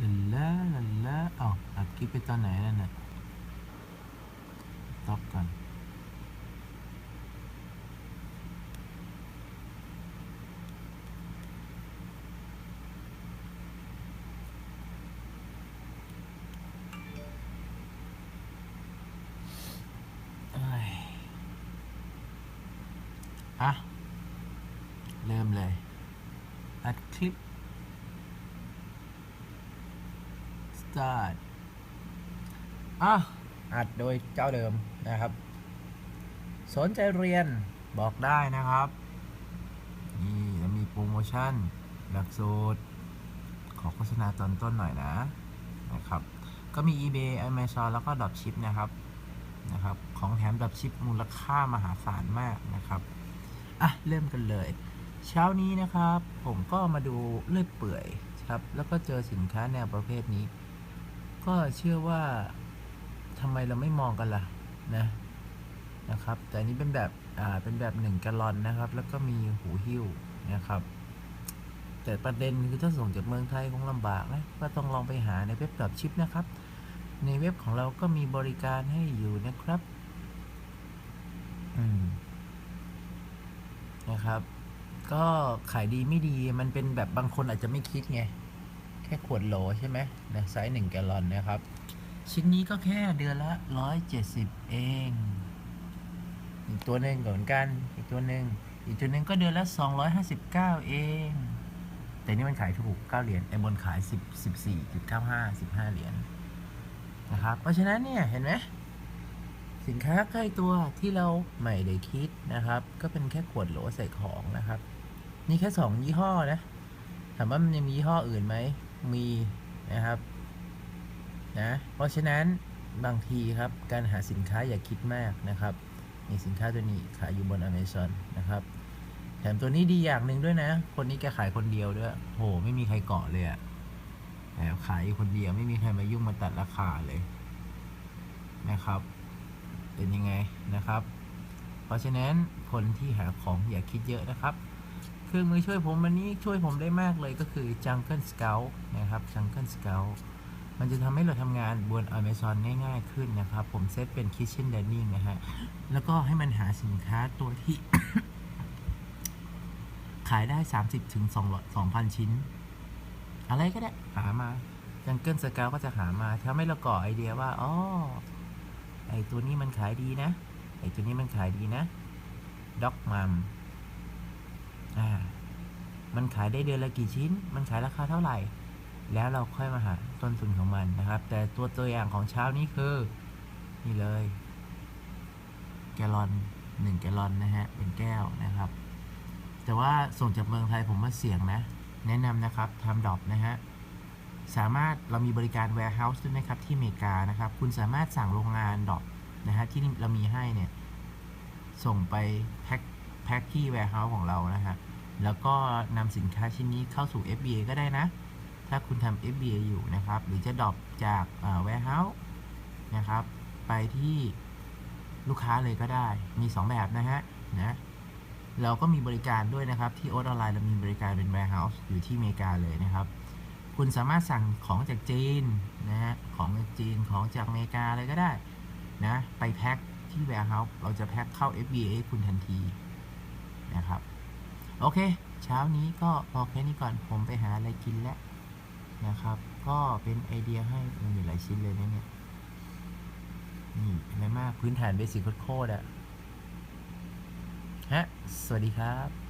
ลันลาลันลาอ๋ออัดคลิปไปตอนไหนนั่นน่ะตอบก่อนเอ้ยอะเริ่มเลย อัดคลิป start อะอัดโดยเจ้าเดิมนะครับ สนใจเรียนบอกได้นะครับ นี่แล้วมีโปรโมชั่น หลักสูตร ขอโฆษณาตอนต้นหน่อยนะนะครับ ก็มี eBay Amazon แล้วก็ Dropship นะครับนะครับ ของแถม Dropship มูลค่ามหาศาลมากนะครับ อะ เริ่มกันเลย เช้านี้นะครับ ผมก็มาดูเลื่อยเปื่อยครับ แล้วก็เจอสินค้าแนวประเภทนี้ ก็เชื่อว่าทำไมเราไม่มองกันล่ะนะนะครับ แต่นี้เป็นแบบอ่าเป็นแบบหนึ่งแกลลอนนะครับ แล้วก็มีหูหิ้วนะครับ แต่ประเด็นคือถ้าส่งจากเมืองไทยคงลำบากนะก็ต้องลองไปหาในเว็บดรอปชิปนะครับ ในเว็บของเราก็มีบริการให้อยู่นะครับอืมนะครับ ก็ขายดีไม่ดีมันเป็นแบบบางคนอาจจะไม่คิดไง แค่ขวดโหลใช่ไหมนะไซส์หนึ่งแกลลอนนะครับ ชิ้นนี้ก็แค่เดือนละร้อยเจ็ดสิบเอง อีกตัวหนึ่งเหมือนกัน อีกตัวหนึ่งอีกตัวหนึ่งก็เดือนละสองร้อยห้าสิบเก้าเอง แต่นี่มันขายถูกเก้าเหรียญไอ้บนขายสิบสิบสี่จุดเก้าห้าสิบห้าเหรียญนะครับ เพราะฉะนั้นเนี่ยเห็นไหมสินค้าใกล้ตัวที่เราไม่ได้คิดนะครับ ก็เป็นแค่ขวดโหลใส่ของนะครับ นี่แค่สองยี่ห้อนะ ถามว่ามันยังมียี่ห้ออื่นไหม มีนะครับนะเพราะฉะนั้นบางทีครับการหาสินค้าอย่าคิดมากนะครับนี่สินค้าตัวนี้ขายอยู่บน Amazon นะครับแถมตัวนี้ดีอย่างหนึ่งด้วยนะ คนนี้แกขายคนเดียวด้วยโหไม่มีใครเกาะเลยอะแอบขายอยู่คนเดียวไม่มีใครมายุ่งมาตัดราคาเลยนะครับ เป็นยังไงนะครับ เพราะฉะนั้นคนที่หาของอย่าคิดเยอะนะครับ รื่องมือช่วยผมวันนี้ช่วยผมได้มากเลยก็คือ Jungle Scout นะครับ Jungle Scout มันจะทำให้เราทำงานบน Amazon ง่ายๆขึ้นนะครับ ผมเซตเป็น Kitchen Dining นะฮะ แล้วก็ให้มันหาสินค้าตัวที่ ขายได้ 30ถึง2,000 ชิ้น อะไรก็ได้หามา Jungle Scout ก็จะหามาทำให้เราก่อไอเดียว่าอ๋อไอตัวนี้มันขายดีนะ ไอตัวนี้มันขายดีนะด็อกมัม อ่า มันขายได้เดือนละกี่ชิ้น มันขายราคาเท่าไหร่ แล้วเราค่อยมาหาต้นทุนของมันนะครับ แต่ตัวตัวอย่างของเช้านี้คือ นี่เลย แกลลอนหนึ่งแกลลอนนะฮะ เป็นแก้วนะครับ แต่ว่าส่งจากเมืองไทยผมว่าเสี่ยงนะ แนะนำนะครับทำดอปนะฮะสามารถเรามีบริการ warehouse ด้วยนะครับที่อเมริกานะครับ คุณสามารถสั่งโรงงานดอปนะฮะที่เรามีให้เนี่ย ส่งไปแพ็ค แพ็คที่ warehouse ของเรานะฮะ แล้วก็นำสินค้าชิ้นนี้เข้าสู่ FBA ก็ได้นะ ถ้าคุณทำ FBA อยู่นะครับ หรือจะดรอปจากเอ่อ warehouse นะครับ ไปที่ลูกค้าเลยก็ได้ มี 2 แบบนะฮะ นะ เราก็มีบริการด้วยนะครับ ที่โอ๊ตออนไลน์เรามีบริการเป็น warehouse อยู่ที่อเมริกาเลยนะครับคุณสามารถสั่งของจากจีนนะฮะ ของจากจีน ของจากอเมริกาอะไรก็ได้นะ ไปแพ็คที่ warehouse เราจะแพ็คเข้า FBA คุณทันที นะครับ โอเค เช้านี้ก็พอแค่นี้ก่อนผมไปหาอะไรกินแล้วนะครับ ก็เป็นไอเดียให้มันมีหลายชิ้นเลยนะเนี่ยนี่อะไรมากพื้นฐานเบสิกโคตรอะฮะ สวัสดีครับ